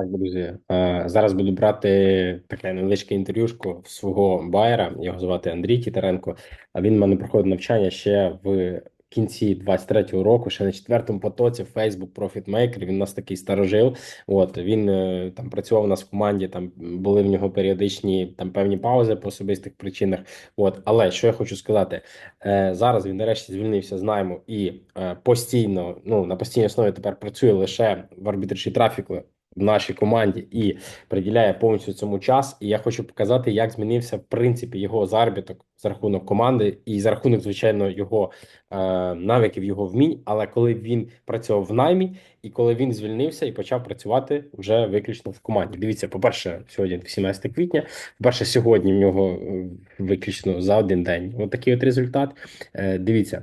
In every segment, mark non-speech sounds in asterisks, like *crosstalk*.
Так, друзі, е, зараз буду брати таке невеличке інтерв'юшку свого байера. Його звати Андрій Тітаренко. А він в мене проходить навчання ще в кінці 23-го року, ще на четвертому потоці Facebook Profit Maker. Він у нас такий старожил. От він е, там працював у нас в команді. Там були в нього періодичні там певні паузи по особистих причинах. От, але що я хочу сказати, е, зараз він нарешті звільнився з найму і постійно, ну на постійній основі тепер працює лише в арбітражі трафіку нашій команді і приділяє повністю цьому час. І я хочу показати, як змінився в принципі його заробіток за рахунок команди і за рахунок, звичайно, його е, навиків, його вмінь. Але коли він працював в наймі, і коли він звільнився і почав працювати вже виключно в команді. Дивіться, по-перше, сьогодні 17 квітня. По-перше, сьогодні в нього е, виключно за один день. От от результат. Е, Дивіться.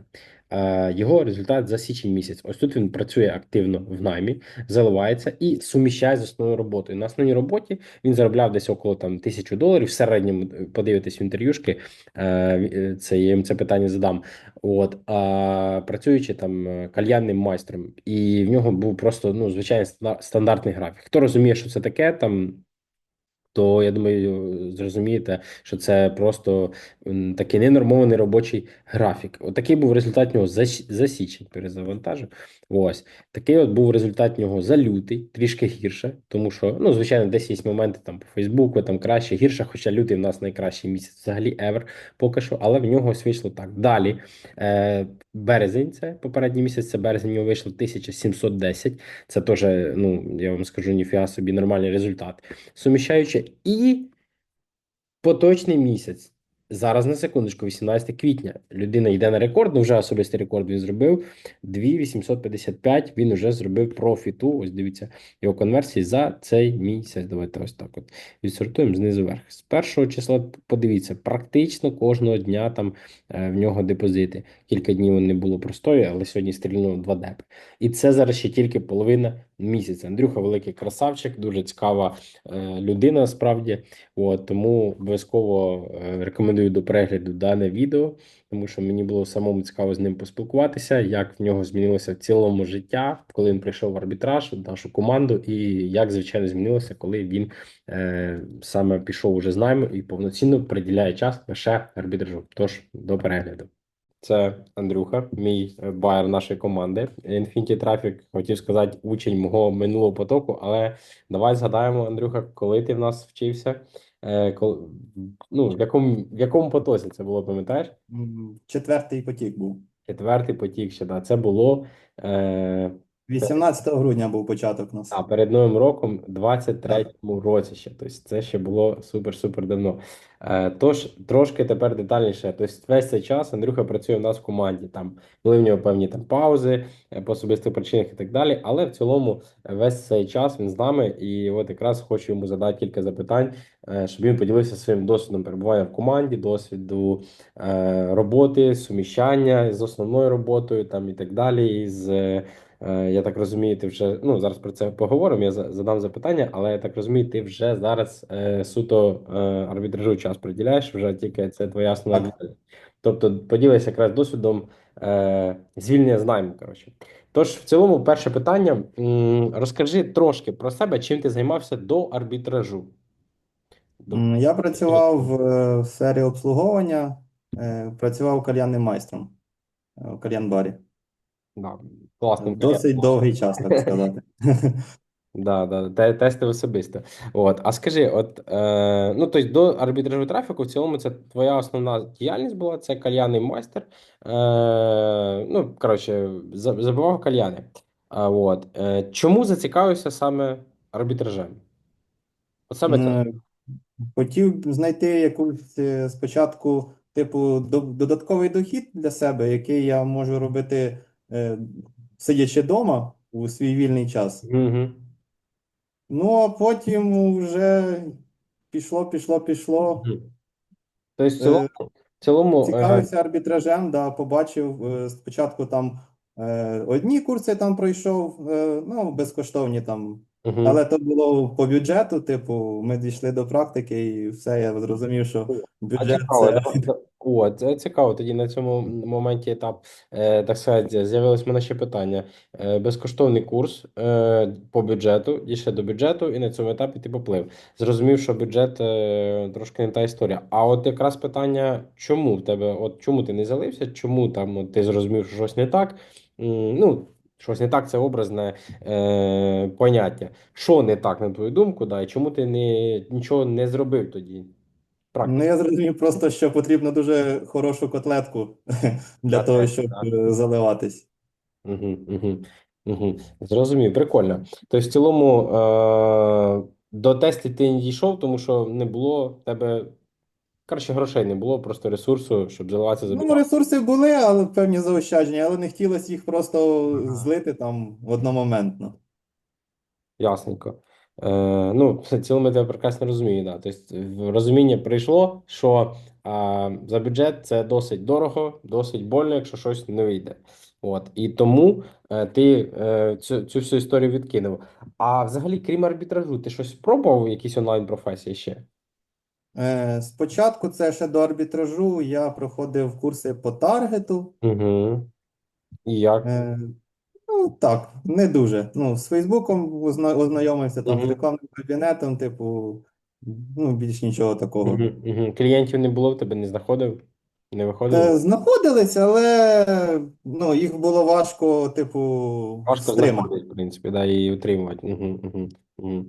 Е, Його результат за січень місяць. Ось тут він працює активно в наймі, заливається і суміщає з основною роботою. На основній роботі він заробляв десь около там тисячу доларів. В середньому е, подивитись в інтерв'юшки. е, Це я їм це питання задам. От а працюючи там кальянним майстром, і в нього був просто ну звичайний ста- стандартний графік. Хто розуміє, що це таке там. То я думаю, зрозумієте, що це просто такий ненормований робочий графік. Отакий був результат нього за, за січень перезавантажив. Ось такий от був результат нього за лютий, трішки гірше, тому що ну звичайно, десь є моменти там по Фейсбуку, там краще, гірше. Хоча лютий в нас найкращий місяць взагалі ever поки що, але в нього вийшло так. Далі е, березень, це попередній місяць, це березень, нього вийшло 1710. Це теж, ну я вам скажу, ніфіга собі нормальний результат суміщаючи і поточний місяць. Зараз на секундочку, 18 квітня. Людина йде на рекорд, ну вже особистий рекорд він зробив. 2855 він вже зробив профіту. Ось дивіться його конверсії за цей місяць. Давайте ось так от відсортуємо знизу вверх. З першого числа подивіться, практично кожного дня там е, в нього депозити. Кілька днів не було простої, але сьогодні стрільнув 2 депи. І це зараз ще тільки половина місяця. Андрюха великий красавчик, дуже цікава е, людина насправді. От, тому обов'язково е, рекомендую до перегляду дане відео, тому що мені було самому цікаво з ним поспілкуватися, як в нього змінилося в цілому життя, коли він прийшов в арбітраж, нашу команду, і як, звичайно, змінилося, коли він е, саме пішов уже з нами і повноцінно приділяє час лише арбітражу. Тож до перегляду. Це Андрюха, мій е, байер нашої команди. Infinity Traffic, хотів сказати, учень мого минулого потоку, але давай згадаємо, Андрюха, коли ти в нас вчився? Е, коли, ну, в якому, в якому потоці це було, пам'ятаєш? Четвертий потік був. Четвертий потік ще, да. Це було е, 18 грудня був початок нас. а перед Новим роком, 23-му році ще. Тобто це ще було супер-супер давно. Е, тож, трошки тепер детальніше. Тобто весь цей час Андрюха працює у нас в команді. Там були в нього певні там паузи е, по особистих причинах і так далі. Але в цілому е, весь цей час він з нами. І от якраз хочу йому задати кілька запитань, е, щоб він поділився своїм досвідом перебування в команді, досвіду е, роботи, суміщання з основною роботою там і так далі. І з Я так розумію, ти вже ну зараз про це поговоримо. Я задам запитання, але я так розумію, ти вже зараз е, суто е, арбітражу час приділяєш, вже тільки це твоя основна Так. Тобто поділися якраз досвідом е, звільнення з найму. Коротше. Тож, в цілому, перше питання: розкажи трошки про себе, чим ти займався до арбітражу. Я працював в е, сфері обслуговування, е, працював кальянним майстром е, в кальян-барі. Да, класним Досить довгий час, так *laughs* сказати. Да, да, те, тести особисто. От, а скажи, от е, ну тобто до арбітражу трафіку в цілому це твоя основна діяльність була, це кальянний майстер. Е, ну, коротше, за- забивав кальяни. А, от, е, чому зацікавився саме арбітражем? От саме це. Хотів знайти якусь е, спочатку, типу, до- додатковий дохід для себе, який я можу робити, е, сидячи вдома у свій вільний час. Угу. Ну, а потім вже пішло, пішло, пішло. Тобто, в цілому, в цілому е, Цікавився арбітражем, да, побачив е, спочатку там е, одні курси там пройшов, е, ну, безкоштовні там Угу. Але то було по бюджету, типу, ми дійшли до практики, і все, я зрозумів, що А бюджет цікаво, це. да- о, це цікаво. Тоді на цьому моменті етап, е, так сказати, з'явилось в мене ще питання. Е, безкоштовний курс е, по бюджету, дійшли до бюджету, і на цьому етапі ти поплив. Зрозумів, що бюджет трошки не та історія. А от якраз питання, чому в тебе, от чому ти не залився? Чому там от, ти зрозумів, що щось не так? Ну, щось не так, це образне е, поняття. Що не так, на твою думку, да, і чому ти не, нічого не зробив тоді? Ну, я зрозумів просто, що потрібно дуже хорошу котлетку *laughs* для А того, щоб так. е, заливатись. Угу, угу, угу. Зрозумів, прикольно. Тобто, в цілому е- до тестів ти не дійшов, тому що не було в тебе, коротше, грошей не було, просто ресурсу, щоб заливатися за Ну, ресурси були, але певні заощадження, але не хотілося їх просто Ага. злити там одномоментно. Ясненько. Е, ну, в цілому я тебе прекрасно розумію, да. Тобто, розуміння прийшло, що а, за бюджет це досить дорого, досить больно, якщо щось не вийде. От. І тому е, ти е, цю, цю всю історію відкинув. А взагалі, крім арбітражу, ти щось пробував, якісь онлайн-професії ще? Е, спочатку це ще до арбітражу я проходив курси по таргету. Угу. І як? Е, ну, так, не дуже. Ну, з Фейсбуком озна- ознайомився там з Мгм. рекламним кабінетом, типу, ну, більш нічого такого. Угу, угу. Клієнтів не було в тебе, не знаходив? Не виходили? Е, знаходились, але ну, їх було важко, типу, Важко стримати. знаходити, в принципі, да, і утримувати. Угу, угу, угу.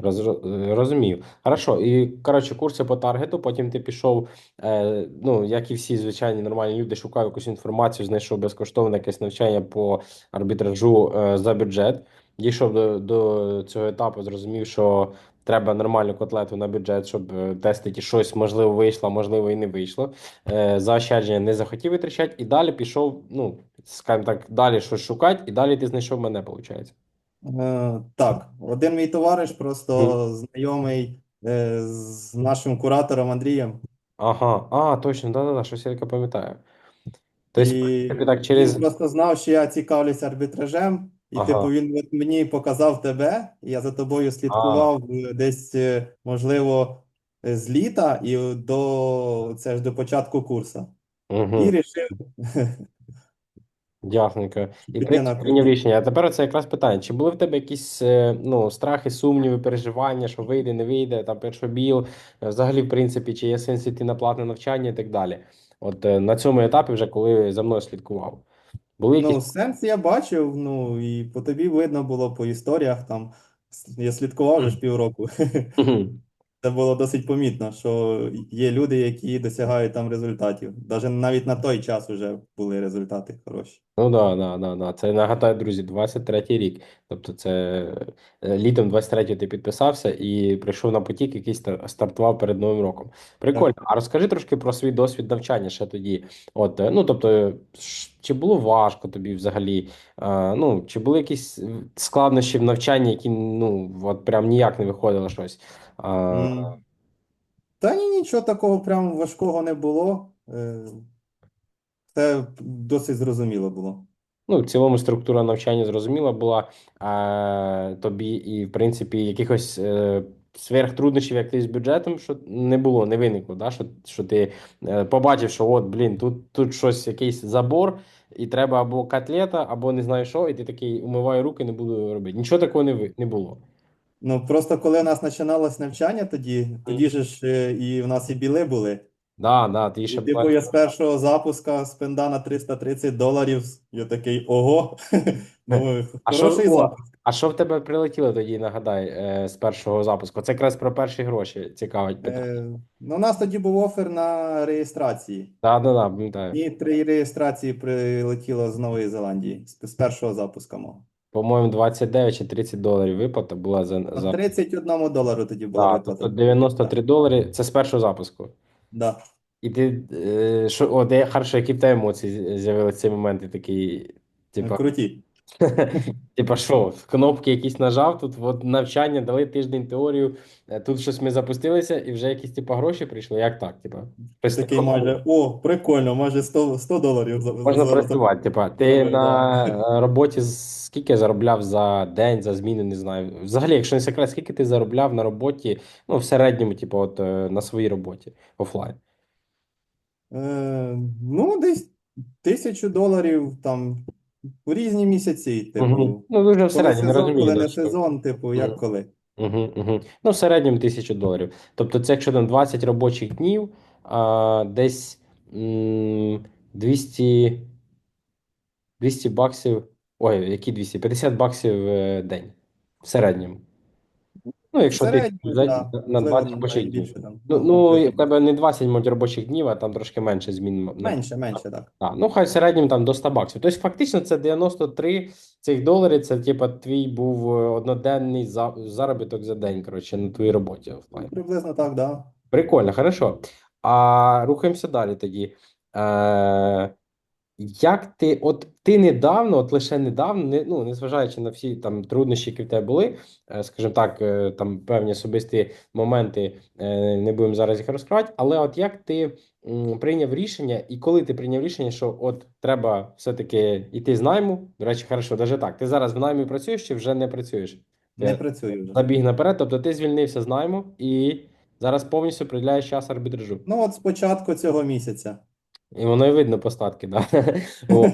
Розро- Розумів. Хорошо. І, коротше, курси по таргету, потім ти пішов, е, ну, як і всі звичайні нормальні люди, шукав якусь інформацію, знайшов безкоштовне якесь навчання по арбітражу е, за бюджет. Дійшов до, до цього етапу, зрозумів, що треба нормальну котлету на бюджет, щоб е, тестити щось, можливо, вийшло, можливо, і не вийшло. Е, заощадження не захотів витрачати, і далі пішов, ну, скажімо так, далі щось шукати, і далі ти знайшов мене, виходить. Е, так, один мій товариш, просто знайомий е, з нашим куратором Андрієм. Ага, а, точно, да-да-да, щось я таке пам'ятаю. Тобто, в І принципі, так він через. просто знав, що я цікавлюсь арбітражем, і Ага. типу він от мені показав тебе, і я за тобою слідкував е, десь, е, можливо, е, з літа і до це ж до початку курсу. Угу. Рішив. *laughs* Ясненько. І в Піти прийняв рішення. А тепер це якраз питання: чи були в тебе якісь е, ну, страхи, сумніви, переживання, що вийде, не вийде, там першобіл, Е, взагалі, в принципі, чи є сенс іти на платне навчання і так далі. От е, на цьому етапі, вже коли за мною слідкував, були Ну, якісь. сенс я бачив, ну і по тобі видно було по історіях там. Я слідкував вже ж півроку. Це було досить помітно, що є люди, які досягають там результатів. Даже навіть на той час вже були результати хороші. Ну да, да, да, да. Це нагадаю, друзі, 23-й рік. Тобто, це е, літом 23-го ти підписався і прийшов на потік, який стар- стартував перед Новим роком. Прикольно. А розкажи трошки про свій досвід навчання ще тоді. От, е, ну тобто, чи було важко тобі взагалі? Е, Ну, чи були якісь складнощі в навчанні, які ну от прям ніяк не виходило щось? М. Та ні, нічого такого прям важкого не було. Е, Це досить зрозуміло було. Ну, в цілому структура навчання зрозуміла була е, тобі, і, в принципі, якихось е, сверхтруднощів, як ти з бюджетом, що не було, не виникло, да? що, що ти е, побачив, що от, блін, тут, тут щось, якийсь забор, і треба або котлета, або не знаю що, і ти такий умиваю руки, не буду робити. Нічого такого не, ви- не було. Ну просто коли у нас починалось навчання тоді, тоді ж е, і в нас і біли були. Да, да, ти І ще типу я з першого запуска спенда на 330 доларів. Я такий ого. Думаю, *laughs* А що, хороший о, запуск. а що в тебе прилетіло тоді, нагадай, е, з першого запуску? Це якраз про перші гроші цікавить питання. Е, Ну, у нас тоді був офер на реєстрації. Да, да, да, пам'ятаю. І три реєстрації прилетіло з Нової Зеландії з, з першого запуска мого. По-моєму, 29 чи 30 доларів виплата була за, за... 31 долару тоді була Да, виплата. тобто 93 долари це з першого запуску. Да. І ти, е, що, о, де, хорошо, які в тебе емоції з'явилися в цей момент, і такий, типа, Круті. *laughs* Типа, що, кнопки якісь нажав, тут от навчання дали тиждень теорію, е, тут щось ми запустилися, і вже якісь типа гроші прийшли. Як так? Типа, такий майже, о, прикольно, майже 100, 100 доларів за, можна за- працювати. Типа, ти на е, роботі скільки заробляв за день, за зміну, не знаю. Взагалі, якщо не секрет, скільки ти заробляв на роботі, ну, в середньому, типу, от е, на своїй роботі офлайн? Е, ну, десь тисячу доларів там у різні місяці, типу. Угу. Ну, дуже в середньому, не розумію. коли не що- сезон, типу, як коли. Угу, угу. Ну, в середньому тисячу доларів. Тобто, це якщо там 20 робочих днів, а, десь м, 200, 200 баксів. Ой, які 200? 50 баксів в день. В середньому. Ну, якщо ти середньому, взяти да, на можливо, 20 робочих днів. більше там. Ну, Ну, ну, в тебе не 20 мабуть, робочих днів, а там трошки менше змін. на- менше, менше, так. Так, ну хай в середньому там до 100 баксів. Тобто, фактично, це 93 цих доларів. Це типа твій був е, одноденний за- заробіток за день, коротше, на твоїй роботі офлайн. Приблизно так, да. Прикольно, хорошо. А рухаємося далі тоді. Е, як ти, от ти недавно, от лише недавно, не, ну, незважаючи на всі там труднощі, які в тебе були, е, скажімо так, е, там певні особисті моменти, е, не будемо зараз їх розкривати, але от як ти прийняв рішення, і коли ти прийняв рішення, що от треба все-таки йти з найму, до речі, хорошо, даже так, ти зараз в наймі працюєш чи вже не працюєш? Не працюю вже. забіг наперед, тобто ти звільнився з найму і зараз повністю приділяєш час арбітражу. Ну, от з початку цього місяця. І воно і видно по статки, да. *laughs* О,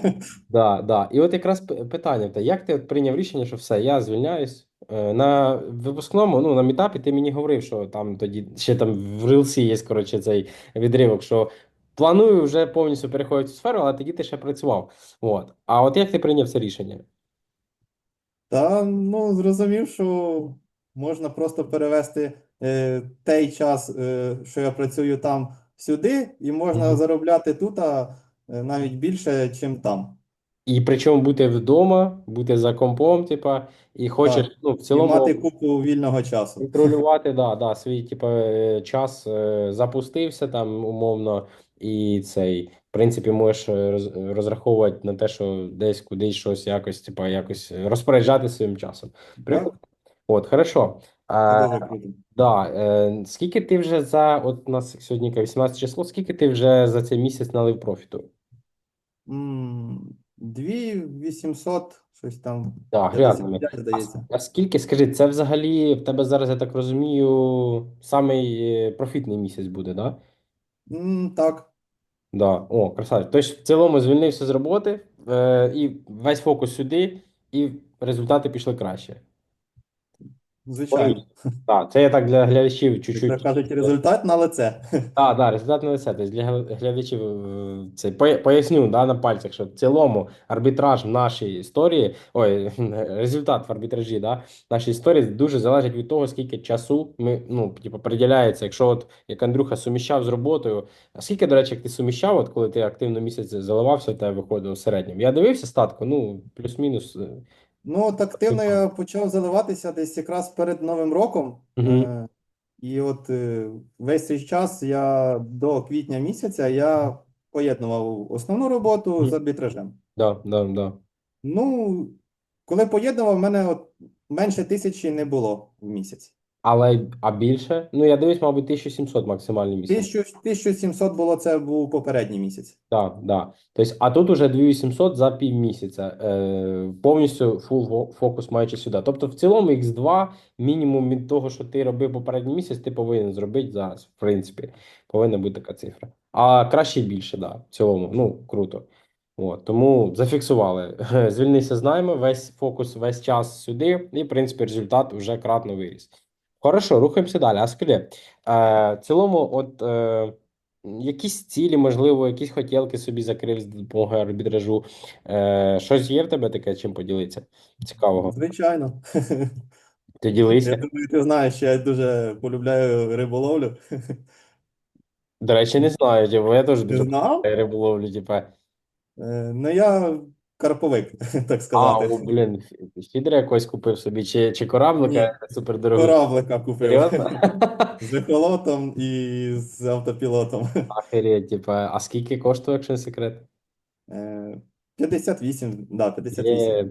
да, да. І от якраз питання: як ти от прийняв рішення, що все, я звільняюсь? Е, На випускному, ну на мітапі ти мені говорив, що там тоді ще там в Рилсі є, коротше, цей відривок, що планую вже повністю переходити в цю сферу, але тоді ти ще працював. От. А от як ти прийняв це рішення? Та ну зрозумів, що можна просто перевести е, той час, е, що я працюю там сюди, і можна Мгм. заробляти тут а, е, навіть більше, ніж там. І причому бути вдома, бути за компом, типа, і хочеш, ну, в І цілому. мати купу вільного часу. Контролювати, да, да, свій типу, е, час е, запустився там умовно, і цей, в принципі, можеш е, роз- розраховувати на те, що десь кудись щось якось, типу, якось розпоряджати своїм часом. Прикольно. От, хорошо. А, дуже круто. да, е, скільки ти вже за, от у нас сьогодні яке, 18 число, скільки ти вже за цей місяць налив профіту? М, 2800, щось там, Так, глянемо. 55, здається. А скільки, скажи, це взагалі в тебе зараз, я так розумію, самий е, профітний місяць буде, да? М, Так, Да, о, красавчик. Тобто в цілому звільнився з роботи, е, і весь фокус сюди, і результати пішли краще. Звичайно. Так, це я так для глядачів Як чуть-чуть. то кажуть, результат на лице. Так, да, результат не лице. Тобто для глядачів е, це поясню да, на пальцях, що в цілому арбітраж в нашій історії, ой, *laughs* результат в арбітражі, да, в нашій історії дуже залежить від того, скільки часу ми, ну, типу, приділяється. Якщо от як Андрюха суміщав з роботою, а скільки, до речі, як ти суміщав, от коли ти активно місяць заливався, в тебе виходило в середньому. Я дивився статку, ну, плюс-мінус. Ну, от активно я почав заливатися десь якраз перед Новим роком. Е, І от е, весь цей час я до квітня місяця я поєднував основну роботу з арбітражем. Да, да, да. Ну, коли поєднував, в мене от менше тисячі не було в місяць. Але а більше? Ну, я дивлюсь, мабуть, 1700 максимальний місяць. 1000 1700 було це був попередній місяць. Так, да. Тобто, а тут уже 2800 за півмісяця, е, повністю фул фокус маючи сюди. Тобто, в цілому X2 мінімум від того, що ти робив попередній місяць, ти повинен зробити зараз, в принципі, повинна бути така цифра. А краще і більше, да, в цілому, ну, круто. От, тому зафіксували. Звільнився з найму, весь фокус, весь час сюди, і, в принципі, результат вже кратно виріс. Хорошо, рухаємося далі. А скажи, е, в цілому, от е, якісь цілі, можливо, якісь хотілки собі закрив з допомогою арбітражу. Е, щось є в тебе таке, чим поділитися? Цікавого. Звичайно. *laughs* Ти Я ділися. думаю, ти знаєш, що я дуже полюбляю риболовлю. До речі, не знаю, бо я теж Ти дуже знав? полюбляю риболовлю, типа. Е, Ну, я карповик, *laughs* так А, сказати. о, блін, фідера якось купив собі, чи, чи кораблика супер дорогого. Кораблика купив. *laughs* З ехолотом і з автопілотом. *laughs* Охереть, типа, а скільки коштує, якщо не секрет? Е, 58, да, 58. Є.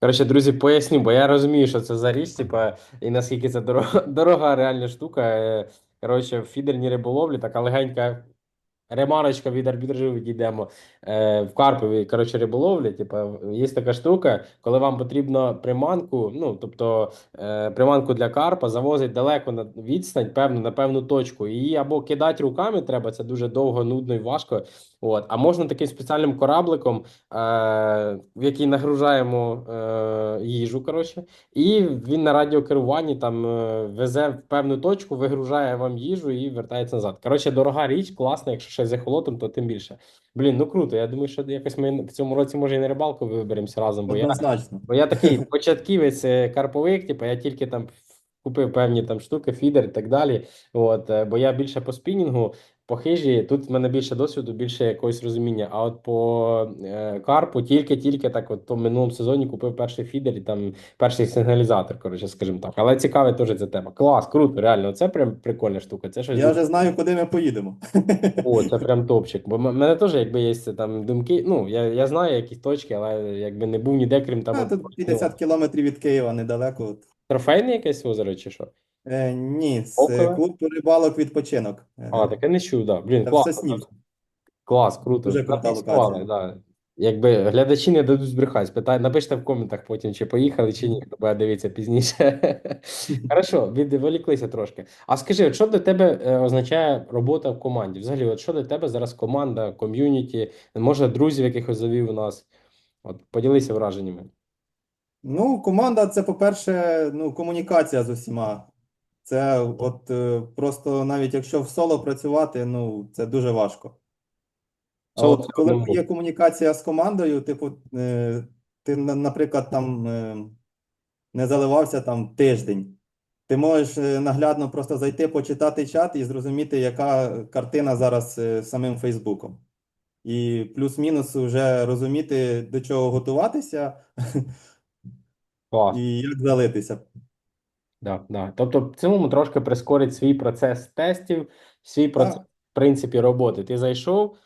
Коротше, друзі, поясню, бо я розумію, що це за річ, типа, і наскільки це дорога, дорога реальна штука. Е, Коротше, в фідерній риболовлі така легенька ремарочка від арбітражу відійдемо. Е, в Карпові, коротше, риболовлі, типа, є така штука, коли вам потрібно приманку, ну, тобто е, приманку для карпа завозить далеко на відстань, певну, на певну точку. Її або кидати руками треба, це дуже довго, нудно і важко. От. А можна таким спеціальним корабликом, е, в який нагружаємо е, їжу, коротше, і він на радіокеруванні там е, везе в певну точку, вигружає вам їжу і вертається назад. Коротше, дорога річ, класна, якщо ще з ехолотом, то тим більше. Блін, ну круто. Я думаю, що якось ми в цьому році може і на рибалку виберемося разом, бо я, бо я такий початківець е, карповик, типу, я тільки там купив певні там штуки, фідер і так далі. От, е, бо я більше по спінінгу, по хижі, тут в мене більше досвіду, більше якогось розуміння. А от по е, карпу тільки-тільки так, от в минулому сезоні купив перший фідер і там перший сигналізатор, коротше, скажімо так. Але цікаве теж ця тема. Клас, круто, реально. Це прям прикольна штука. Це щось Я вже знаю, куди ми поїдемо. о, це прям топчик. Бо в мене теж, якби є там думки. Ну, я, я знаю якісь точки, але якби не був ніде, крім там. А, от- тут 50 кілометрів від Києва, недалеко. Трофейне якесь озеро чи що? Е, ні, це Окове? клуб рибалок відпочинок. Е, А, таке не чув, да. Блін, Це в класно. Соснівці. Клас, круто. Дуже крута Зафіксували, локація. да. Якби глядачі не дадуть збрехати, спитай, напишіть в коментах потім, чи поїхали, чи ні, хто буде дивитися пізніше. *laughs* Хорошо, відволіклися трошки. А скажи, от що для тебе е, означає робота в команді? Взагалі, от що для тебе зараз команда, ком'юніті, може, друзів якихось завів у нас? От поділися враженнями. Ну, команда це, по-перше, ну, комунікація з усіма. Це от е, просто навіть якщо в соло працювати, ну, це дуже важко. А от коли є комунікація з командою, типу, е, ти, наприклад, там е, не заливався там тиждень. Ти можеш наглядно просто зайти, почитати чат і зрозуміти, яка картина зараз самим Фейсбуком. І плюс-мінус вже розуміти, до чого готуватися *laughs* Клас. і як залитися. Да, да. Тобто, в цілому трошки прискорить свій процес тестів, свій процес, в принципі, роботи. Ти зайшов,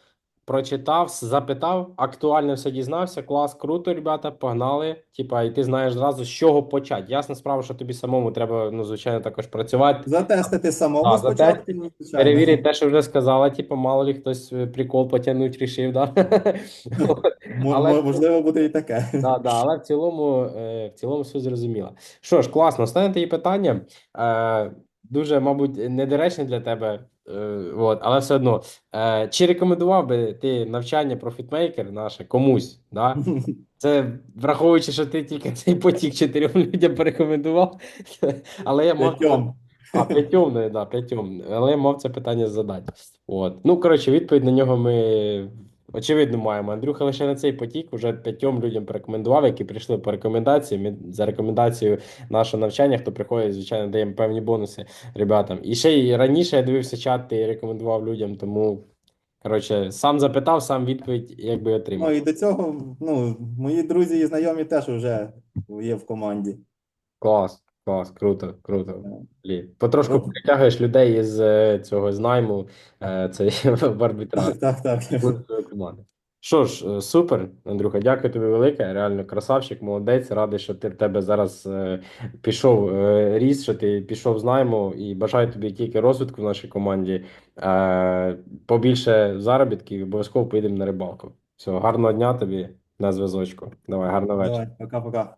прочитав, запитав, актуально все дізнався. Клас, круто, ребята, погнали. Типа, і ти знаєш зразу, з чого почати. Ясна справа, що тобі самому треба, ну, звичайно, також працювати. Затестити самому Да, спочатку, ну, звичайно. Перевірити те, що вже сказала, типу, мало ли хтось е, прикол потягнуть, рішив, да? *laughs* Але- Можливо, буде і таке. Да, да, але в цілому, е, в цілому все зрозуміло. Що ж, класно, останнє її питання. Е, дуже, мабуть, недоречне для тебе, е, от, але все одно. Чи рекомендував би ти навчання про фітмейкер наше комусь? Да? *laughs* Це враховуючи, що ти тільки цей потік чотирьом людям порекомендував, але я мав а, п'ятьом, ну, да, п'ятьом. Але я мав це питання задати. От. Ну, коротше, відповідь на нього ми очевидно маємо. Андрюха лише на цей потік вже п'ятьом людям порекомендував, які прийшли по рекомендації. Ми за рекомендацією нашого навчання, хто приходить, звичайно, даємо певні бонуси ребятам. І ще й раніше я дивився чат і рекомендував людям, тому. Коротше, сам запитав, сам відповідь якби отримав. Ну і до цього, ну, мої друзі і знайомі теж вже є в команді. Клас, клас, круто, круто. Потрошку притягуєш людей із е, цього з найму е, цей, *laughs* в арбітраж. Так, так. Команда. Що ж, е, супер, Андрюха, дякую тобі велике. Реально красавчик, молодець. Радий, що ти в тебе зараз е, пішов е, ріс, що ти пішов з найму, і бажаю тобі тільки розвитку в нашій команді. Е, побільше заробітків, обов'язково поїдемо на рибалку. Все, гарного дня тобі на зв'язочку. Давай, гарного вечора. Давай, пока-пока.